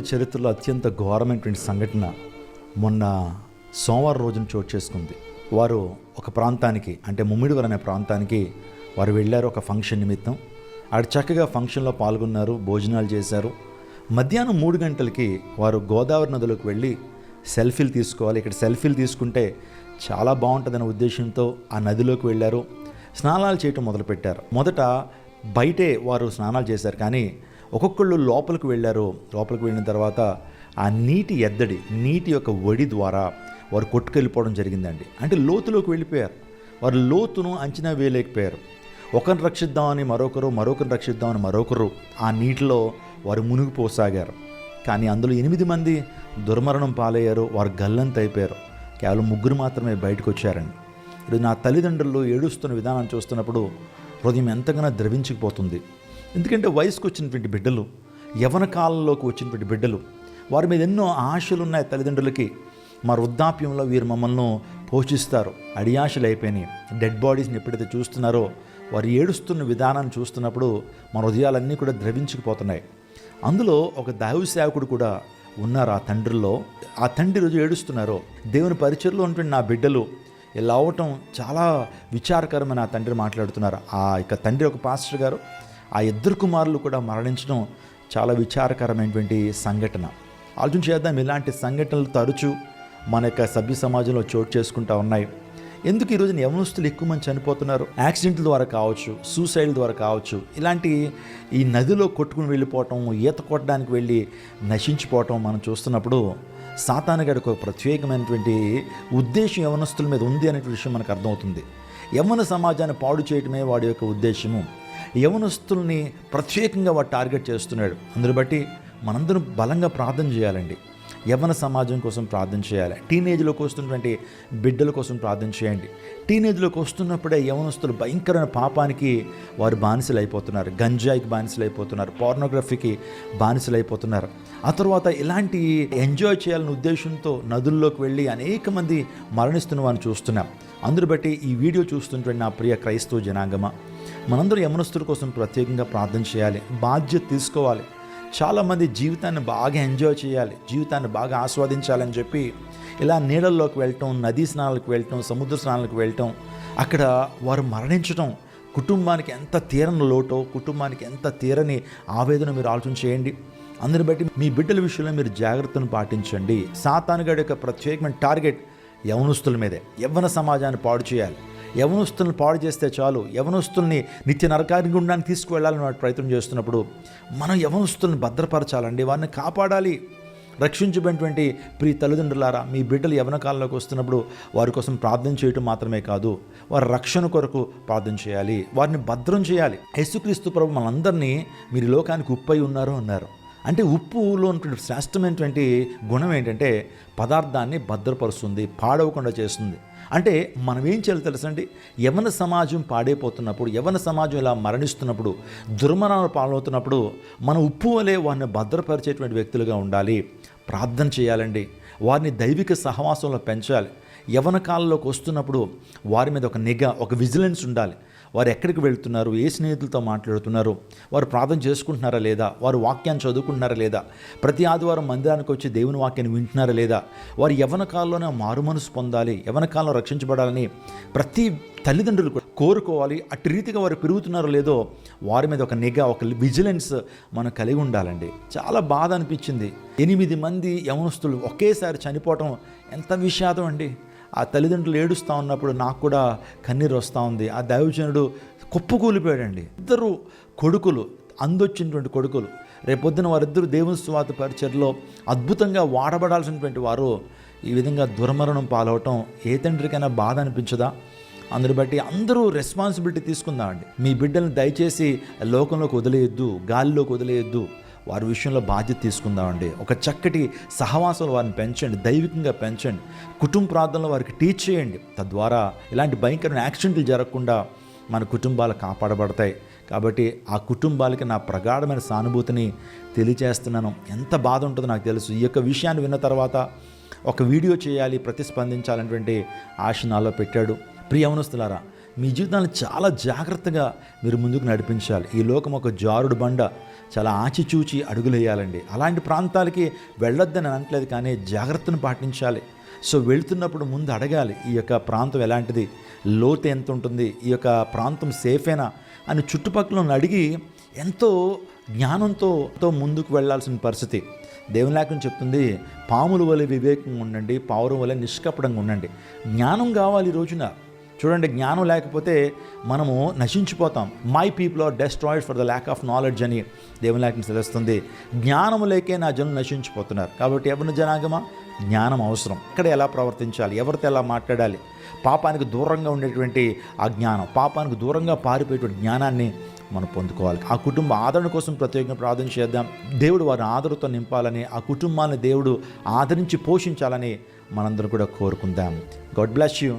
చరిత్రలో అత్యంత ఘోరమైనటువంటి సంఘటన మొన్న సోమవారం రోజున చోటు చేసుకుంది. వారు ఒక ప్రాంతానికి అంటే ముమ్మిడివరం అనే ప్రాంతానికి వారు వెళ్ళారు ఒక ఫంక్షన్ నిమిత్తం. అక్కడ చక్కగా ఫంక్షన్లో పాల్గొన్నారు భోజనాలు చేశారు. మధ్యాహ్నం మూడు గంటలకి వారు గోదావరి నదిలోకి వెళ్ళి సెల్ఫీలు తీసుకోవాలి. ఇక్కడ సెల్ఫీలు తీసుకుంటే చాలా బాగుంటుందనే ఉద్దేశంతో ఆ నదిలోకి వెళ్ళారు. స్నానాలు చేయటం మొదలుపెట్టారు. మొదట బయటే వారు స్నానాలు చేశారు. కానీ ఒక్కొక్కళ్ళు లోపలికి వెళ్ళారు. లోపలికి వెళ్ళిన తర్వాత ఆ నీటి ఎద్దడి నీటి యొక్క ఒడి ద్వారా వారు కొట్టుకెళ్ళిపోవడం జరిగిందండి. అంటే లోతులోకి వెళ్ళిపోయారు. వారు లోతును అంచనా వేయలేకపోయారు. ఒకరిని రక్షిద్దామని మరొకరు మరొకరిని రక్షిద్దామని మరొకరు ఆ నీటిలో వారు మునిగిపోసాగారు. కానీ అందులో ఎనిమిది మంది దుర్మరణం పాలయ్యారు. వారు గల్లంత అయిపోయారు. కేవలం ముగ్గురు మాత్రమే బయటకు వచ్చారండి. ఇప్పుడు నా తల్లిదండ్రులు ఏడుస్తున్న విధానం చూస్తున్నప్పుడు హృదయం ఎంతగానో ద్రవించిపోతుంది. ఎందుకంటే వయసుకు వచ్చినటువంటి బిడ్డలు యవన కాలంలోకి వచ్చినటువంటి బిడ్డలు వారి మీద ఎన్నో ఆశలు ఉన్నాయి తల్లిదండ్రులకి. మా వృద్ధాప్యంలో వీరు మమ్మల్ని పోషిస్తారు. అడియాశలు అయిపోయినాయి. డెడ్ బాడీస్ని ఎప్పుడైతే చూస్తున్నారో వారు ఏడుస్తున్న విధానాన్ని చూస్తున్నప్పుడు మన హృదయాలన్నీ కూడా ద్రవించుకుపోతున్నాయి. అందులో ఒక దైవ సేవకుడు కూడా ఉన్నారు ఆ తండ్రిలో. ఆ తండ్రి రోజు ఏడుస్తున్నారో. దేవుని పరిచయలో ఉన్నటువంటి నా బిడ్డలు ఇలా అవటం చాలా విచారకరమైన ఆ తండ్రి మాట్లాడుతున్నారు. ఆ యొక్క తండ్రి ఒక పాస్టర్ గారు ఆ ఇద్దరు కుమారులు కూడా మరణించడం చాలా విచారకరమైనటువంటి సంఘటన. ఆలోచన చేద్దాం ఇలాంటి సంఘటనలు తరచూ మన యొక్క సభ్య సమాజంలో చోటు చేసుకుంటా ఉన్నాయి. ఎందుకు ఈరోజు యవనస్తులు ఎక్కువ మంది చనిపోతున్నారు? యాక్సిడెంట్ల ద్వారా కావచ్చు సూసైడ్ ద్వారా కావచ్చు ఇలాంటి ఈ నదిలో కొట్టుకుని వెళ్ళిపోవటం ఈత కొట్టడానికి వెళ్ళి నశించిపోవటం మనం చూస్తున్నప్పుడు సాతానగడికి ఒక ప్రత్యేకమైనటువంటి ఉద్దేశం యవనస్తుల మీద ఉంది అనే విషయం మనకు అర్థమవుతుంది. యవన సమాజాన్ని పాడు చేయటమే వాడి యొక్క ఉద్దేశము. యవనస్తుల్ని ప్రత్యేకంగా వాడు టార్గెట్ చేస్తున్నాడు. అందుని బట్టి మనందరం బలంగా ప్రార్థన చేయాలండి. యవ్వన సమాజం కోసం ప్రార్థన చేయాలి. టీనేజ్లోకి వస్తున్నటువంటి బిడ్డల కోసం ప్రార్థన చేయండి. టీనేజ్లోకి వస్తున్నప్పుడే యవనస్తులు భయంకరమైన పాపానికి వారు బానిసలు అయిపోతున్నారు గంజాయికి బానిసలు అయిపోతున్నారు పార్నోగ్రఫీకి బానిసలు అయిపోతున్నారు ఆ తర్వాత ఇలాంటి ఎంజాయ్ చేయాలనే ఉద్దేశంతో నదుల్లోకి వెళ్ళి అనేక మంది మరణిస్తున్న వారిని చూస్తున్నాం. అందును బట్టి ఈ వీడియో చూస్తున్నటువంటి నా ప్రియ క్రైస్తవ జనాంగమా మనందరూ యమనస్తుల కోసం ప్రత్యేకంగా ప్రార్థన చేయాలి బాధ్యత తీసుకోవాలి. చాలామంది జీవితాన్ని బాగా ఎంజాయ్ చేయాలి జీవితాన్ని బాగా ఆస్వాదించాలని చెప్పి ఇలా నీళ్ళల్లోకి వెళ్ళటం నదీ స్నానాలకు వెళ్ళటం సముద్ర స్నానాలకు వెళ్ళటం అక్కడ వారు మరణించటం కుటుంబానికి ఎంత తీరని లోటో కుటుంబానికి ఎంత తీరని ఆవేదన మీరు ఆలోచన చేయండి. అందుని బట్టి మీ బిడ్డల విషయంలో మీరు జాగ్రత్తను పాటించండి. సాతానుగాడి యొక్క ప్రత్యేకమైన టార్గెట్ యవనస్తుల మీదే యవ్వన సమాజాన్ని పాడు చేయాలి. యవనస్తుల్ని పాడు చేస్తే చాలు యవనస్తుల్ని నిత్య నరకానికి గుండానికి తీసుకువెళ్ళాలని ప్రయత్నం చేస్తున్నప్పుడు మనం యవనస్తులను భద్రపరచాలండి వారిని కాపాడాలి. రక్షించబడినటువంటి ప్రియ తల్లిదండ్రులారా మీ బిడ్డలు యవన కాలంలోకి వస్తున్నప్పుడు వారి కోసం ప్రార్థన చేయటం మాత్రమే కాదు వారి రక్షణ కొరకు ప్రార్థన చేయాలి వారిని భద్రం చేయాలి. యేసుక్రీస్తు ప్రభు మనందరినీ మీరు లోకానికి ఉప్పై ఉన్నారు అన్నారు. అంటే ఉప్పులో ఉన్నటువంటి శ్రేష్టమైనటువంటి గుణం ఏంటంటే పదార్థాన్ని భద్రపరుస్తుంది పాడవకుండా చేస్తుంది. అంటే మనం ఏం చేయాలి తెలుసండి? యవన సమాజం పాడైపోతున్నప్పుడు యవన సమాజం ఇలా మరణిస్తున్నప్పుడు దుర్మరణాలు పాలవుతున్నప్పుడు మన ఉప్పు వలె వారిని భద్రపరిచేటువంటి వ్యక్తులుగా ఉండాలి. ప్రార్థన చేయాలండి. వారిని దైవిక సహవాసంలో పెంచాలి. యవన కాలంలోకి వస్తున్నప్పుడు వారి మీద ఒక నిఘా ఒక విజిలెన్స్ ఉండాలి. వారు ఎక్కడికి వెళ్తున్నారు? ఏ స్నేహితులతో మాట్లాడుతున్నారు? వారు ప్రార్థన చేసుకుంటున్నారా లేదా? వారు వాక్యాన్ని చదువుకుంటున్నారా లేదా? ప్రతి ఆదివారం మందిరానికి వచ్చి దేవుని వాక్యాన్ని వింటున్నారా లేదా? వారు యవన కాలంలోనే మారు మనసు పొందాలి యవన కాలంలో రక్షించబడాలని ప్రతి తల్లిదండ్రులు కూడా కోరుకోవాలి. అటు రీతిగా వారు పెరుగుతున్నారో లేదో వారి మీద ఒక నిఘా ఒక విజిలెన్స్ మనం కలిగి ఉండాలండి. చాలా బాధ అనిపించింది. ఎనిమిది మంది యవనస్తులు ఒకేసారి చనిపోవటం ఎంత విషాదం అండి. ఆ తల్లిదండ్రులు ఏడుస్తూ ఉన్నప్పుడు నాకు కూడా కన్నీరు వస్తూ ఉంది. ఆ దైవజనుడు కుప్పకూలిపోయాడండి. ఇద్దరు కొడుకులు అందొచ్చినటువంటి కొడుకులు. రేపొద్దున వారిద్దరు దేవుని స్వాత పరిచయలో అద్భుతంగా వాడబడాల్సినటువంటి వారు ఈ విధంగా దుర్మరణం పాలవటం ఏ తండ్రికైనా బాధ అనిపించదా? అందుని బట్టి అందరూ రెస్పాన్సిబిలిటీ తీసుకుందామండి. మీ బిడ్డల్ని దయచేసి లోకంలోకి వదిలేయొద్దు గాలిలోకి వదిలేయొద్దు. వారి విషయంలో బాధ్యత తీసుకుందామండి. ఒక చక్కటి సహవాసం వారిని పెంచండి దైవికంగా పెంచండి కుటుంబ ప్రార్థనలో వారికి టీచ్ చేయండి. తద్వారా ఇలాంటి భయంకరమైన యాక్సిడెంట్లు జరగకుండా మన కుటుంబాలు కాపాడబడతాయి. కాబట్టి ఆ కుటుంబాలకి నా ప్రగాఢమైన సానుభూతిని తెలియజేస్తున్నాను. ఎంత బాధ ఉంటుందో నాకు తెలుసు. ఈ యొక్క విషయాన్ని విన్న తర్వాత ఒక వీడియో చేయాలి ప్రతిస్పందించాలనేటువంటి ఆశ నాలో పెట్టాడు. ప్రియవనస్తులారా మీ జీవితాన్ని చాలా జాగ్రత్తగా మీరు ముందుకు నడిపించాలి. ఈ లోకం ఒక జారుడు బండ చాలా ఆచిచూచి అడుగులేయాలండి. అలాంటి ప్రాంతాలకి వెళ్ళొద్దని అనట్లేదు కానీ జాగ్రత్తను పాటించాలి. సో వెళ్తున్నప్పుడు ముందు అడగాలి ఈ యొక్క ప్రాంతం ఎలాంటిది లోతు ఎంత ఉంటుంది ఈ యొక్క ప్రాంతం సేఫేనా అని చుట్టుపక్కల అడిగి ఎంతో జ్ఞానంతో ముందుకు వెళ్ళాల్సిన పరిస్థితి. దేవుని లేఖనం చెప్తుంది పాముల వలె వివేకంగా ఉండండి పావురం వలె నిష్కపడంగా ఉండండి. జ్ఞానం కావాలి ఈ రోజున. చూడండి జ్ఞానం లేకపోతే మనము నశించిపోతాం. My people are destroyed for the lack of knowledge అని దేవుని లేఖనం తెలుస్తుంది. జ్ఞానం లేకే నా జనులు నశించిపోతున్నారు. కాబట్టి ఎవరిని జనాగమా? జ్ఞానం అవసరం. ఇక్కడ ఎలా ప్రవర్తించాలి? ఎవరితో ఎలా మాట్లాడాలి? పాపానికి దూరంగా ఉండేటువంటి ఆ జ్ఞానం పాపానికి దూరంగా పారిపోయేటువంటి జ్ఞానాన్ని మనం పొందుకోవాలి. ఆ కుటుంబ ఆదరణ కోసం ప్రత్యేకంగా ప్రార్థన చేద్దాం. దేవుడు వారిని ఆదరణతో నింపాలని ఆ కుటుంబాన్ని దేవుడు ఆదరించి పోషించాలని మనందరం కూడా కోరుకుందాం. God bless you